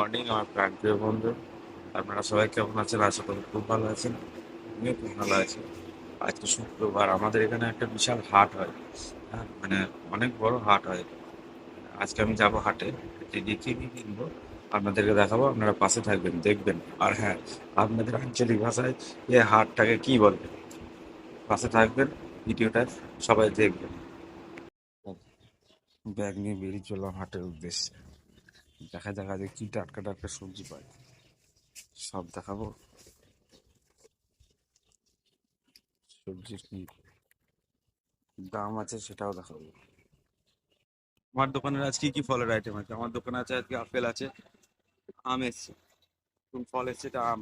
Morning আমার প্রাণপ্রিয় বন্ধু। আপনারা সবাই কেমন আছেন? আশা করি খুব ভালো আছেন। আমিও খুব ভালো আছি। আজকে শুক্রবার। আমাদের এখানে একটা বিশাল হাট হয়। হ্যাঁ মানে অনেক বড় হাট হয় আজকে আমি যাব হাটে। যে কি কিনবো আপনাদেরকে দেখাবো। আপনারা পাশে থাকবেন, দেখবেন। আর হ্যাঁ আপনাদের আঞ্চলিক ভাষায় এ হাটটাকে কি বলবে পাশে থাকবেন, ভিডিওটা সবাই দেখবেন। ব্যাগ নিয়ে বেরিয়ে চললাম হাটের উদ্দেশ্যে। দেখা দেখা যে কি টাটকা টাটকা সবজি পাই সব দেখাবো। সবজির কি দাম আছে সেটাও দেখাবো। আমার দোকানের আজ কি কি ফলের আইটেম আছে? আমার দোকানে আছে আজকে আপেল আছে, আম এসছে। কোন ফল এসছে এটা আম।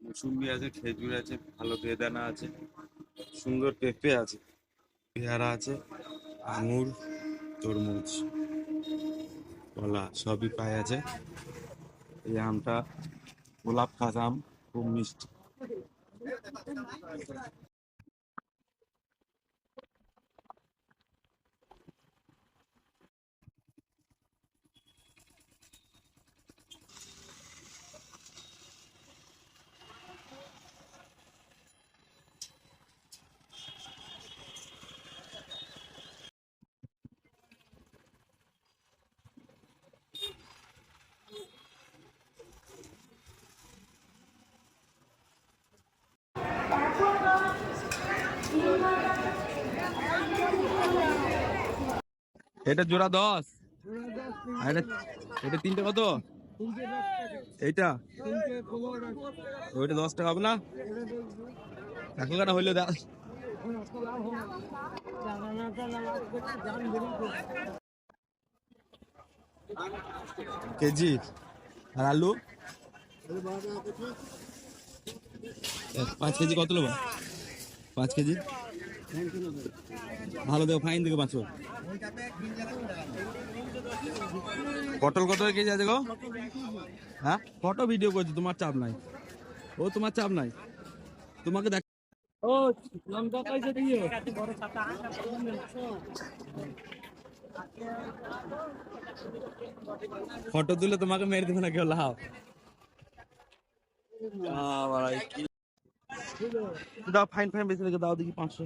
মুসুম্বি আছে, খেজুর আছে, ভালো বেদানা আছে, সুন্দর পেঁপে আছে, পেয়ারা আছে, আঙুর, তরমুজ। কলা সবই পায় আছে এই আমটা গোলাপ খাস আম খুব মিষ্টি। এটা জোড়া দশ। এটা এটা তিনটে কত? এইটা? ওইটা দশ টাকা হবে না? একশো টাকা হইলে দাস কেজি? আর আলু? পাঁচ কেজি কত নেব? পাঁচ কেজি? ভালো দেবো, ফাইন দেবো পাঁচশো পটল কত কেজি আছে গো? হ্যাঁ? ফটো ভিডিও করছি, তোমার চাপ নাই। ও, তোমার চাপ নাই। তোমাকে দেখ ও দিয়ে ফটো তুলে তোমাকে মেরে দেবে না কেউ লাও। দাও, ফাইন ফাইন বেশি দাও, দেখি পাঁচশো।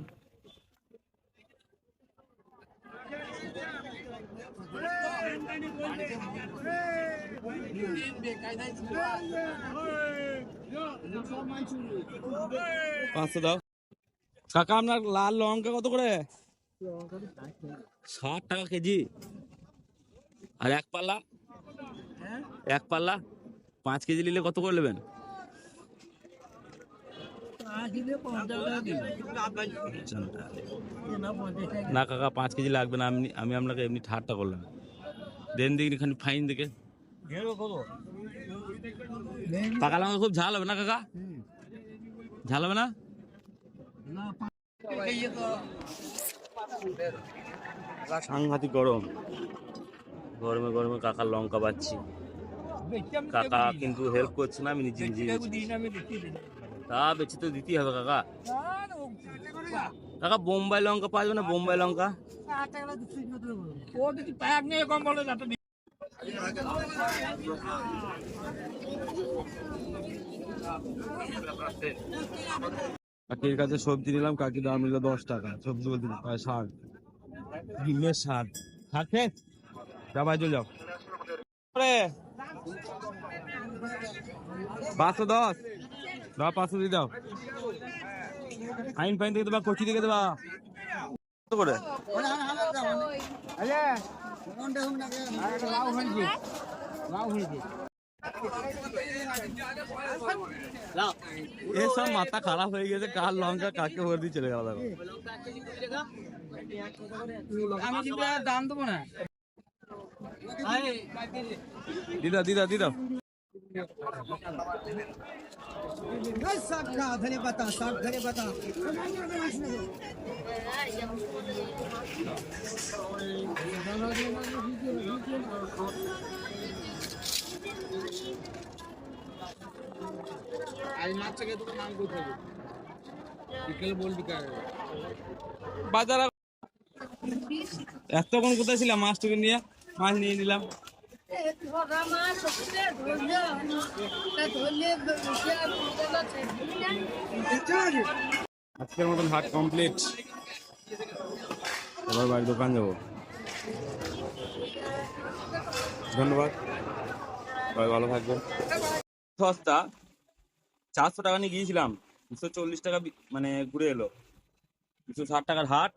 পাঁচশো দাও। কাকা, আপনার লাল লঙ্কা কত করে? ষাট টাকা কেজি। আর এক পাল্লা? এক পাল্লা? পাঁচ কেজি নিলে কত করে নেবেন? না কাকা, পাঁচ কেজি লাগবে না। আমি আমি আপনাকে এমনি ঠাট্টা করলাম। দেন দেখি খানি ফাইন দেখে। পাকা লঙ্কা খুব ঝাল হবে না, কাকা? ঝাল হবে না? সাংঘাতিক গরম। গরমে গরমে কাকার লঙ্কা পাচ্ছি কাকা কিন্তু হেল্প করছে না, আমি নিজে নিজে তা বেছে তো দিতেই হবে, কাকা। কাকা, বোম্বাই লঙ্কা পাওয়া যাবে না, বোম্বাই লঙ্কা? ও যদি প্যাক নিয়ে কম বলে যাতে কাকির কাছে সবজি নিলাম কাকি দাম নিল দশ টাকা। সবজি বলতে প্রায় ষাট। ডিমের ষাট। ষাট খেয়ে যা ভাই চলে যাও। পাঁচশো দশ। দাও পাঁচশো দিয়ে দাও। আইন ফাইন থেকে দেবা কচি থেকে দেবা। করে? এসব মাথা খারাপ হয়ে গেছে কার লঙ্কা কাকে ভরে দিয়ে চলে গেল আমি কিন্তু দাম দেবো না। দিদা দিদা দিদা। ধরে বাতা সব ধরে বাতা আজ মাছ থেকে তোকে নাম করতে হবে বিকেল বলবি কার বাজার এতক্ষণ কোথায় ছিলাম মাছটাকে নিয়ে মাছ নিয়ে নিলাম আজকের মতন হাট কমপ্লিট এবার বাড়ি দোকান যাব। ধন্যবাদ। সবাই ভালো থাকবেন। সস্তা। চারশো টাকা নিয়ে গিয়েছিলাম। দুশো চল্লিশ টাকা মানে ঘুরে এলো। দুশো ষাট টাকার হাট।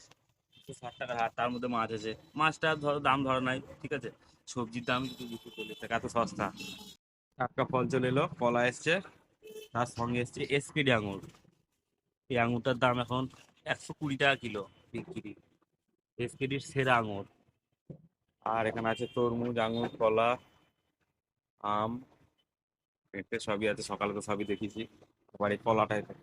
দুশো ষাট টাকার হাট, তার মধ্যে মাছ আছে। মাছটা ধরো দাম ধরো নাই, ঠিক আছে? সবজির দাম কিন্তু চল্লিশ টাকা এত সস্তা। টাটকা ফল চলে এলো, কলা এসছে, তার সঙ্গে এসছে এসপিডি আঙুর এই আঙুরটার দাম এখন একশো কুড়ি টাকা কিলো বিক্রি। এসকেডির সেরা আঙুর। আর এখানে আছে তরমুজ, আঙুর, কলা, আম, পেঁপে সবই আছে, সকালে তো সবই দেখেছি আবার এই কলাটা এটা